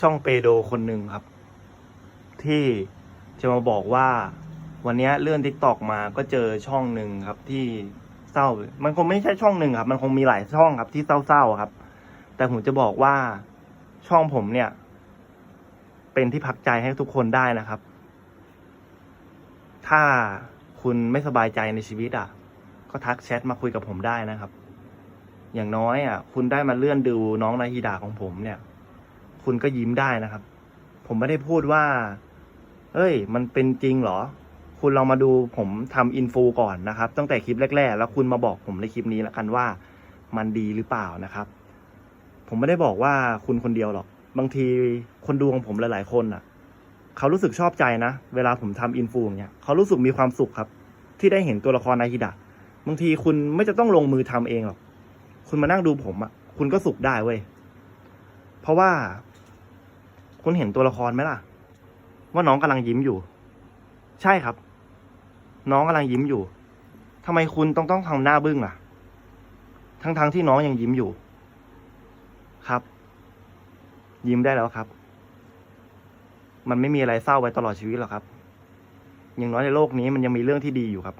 ช่องเปโดคนหนึ่งครับ ที่จะมาบอกว่าวันนี้เลื่อนทิกตอกมาก็เจอช่องหนึ่งครับที่เศร้า มันคงไม่ใช่ช่องหนึ่งครับ มันคงมีหลายช่องครับที่เศร้าๆครับ แต่ผมจะบอกว่าช่องผมเนี่ย เป็นที่พักใจให้ทุกคนได้นะครับ ถ้าคุณไม่สบายใจในชีวิตอะ ก็ทักแชทมาคุยกับผมได้นะครับ อย่างน้อยอะ คุณได้มาเลื่อนดูน้องนาฮิดาของผมเนี่ย คุณก็ยิ้มได้นะครับ ผมไม่ได้พูดว่า เอ้ย มันเป็นจริงเหรอ คุณลองมาดูผมทำอินฟูก่อนนะครับ ตั้งแต่คลิปแรก ๆ แล้วคุณมาบอกผมในคลิปนี้ล้วกันว่า มันดีหรือเปล่านะครับ ผมไม่ได้บอกว่าคุณคนเดียวหรอก บางทีคนดูของผมหลาย ๆ คนอะ เขารู้สึกชอบใจนะ เวลาผมทำอินฟูอย่างเงี้ยเขารู้สึกมีความสุขครับ ที่ได้เห็นตัวละครนาฮิดะบางทีคุณไม่จะต้องลงมือทำเองหรอก คุณมานั่งดูผมอะคุณก็สุขได้เว้ย เพราะว่า คุณเห็นตัวละครไหมล่ะ ว่าน้องกำลังยิ้มอยู่ ใช่ครับ น้องกำลังยิ้มอยู่ทำไมคุณต้องต้องทำหน้าบึ้งล่ะ ทั้งๆที่น้องยังยิ้มอยู่ ครับ ยิ้มได้แล้วครับ มันไม่มีอะไรเศร้าไว้ตลอดชีวิตหรอกครับ อย่างน้อยในโลกนี้มันยังมีเรื่องที่ดีอยู่ครับ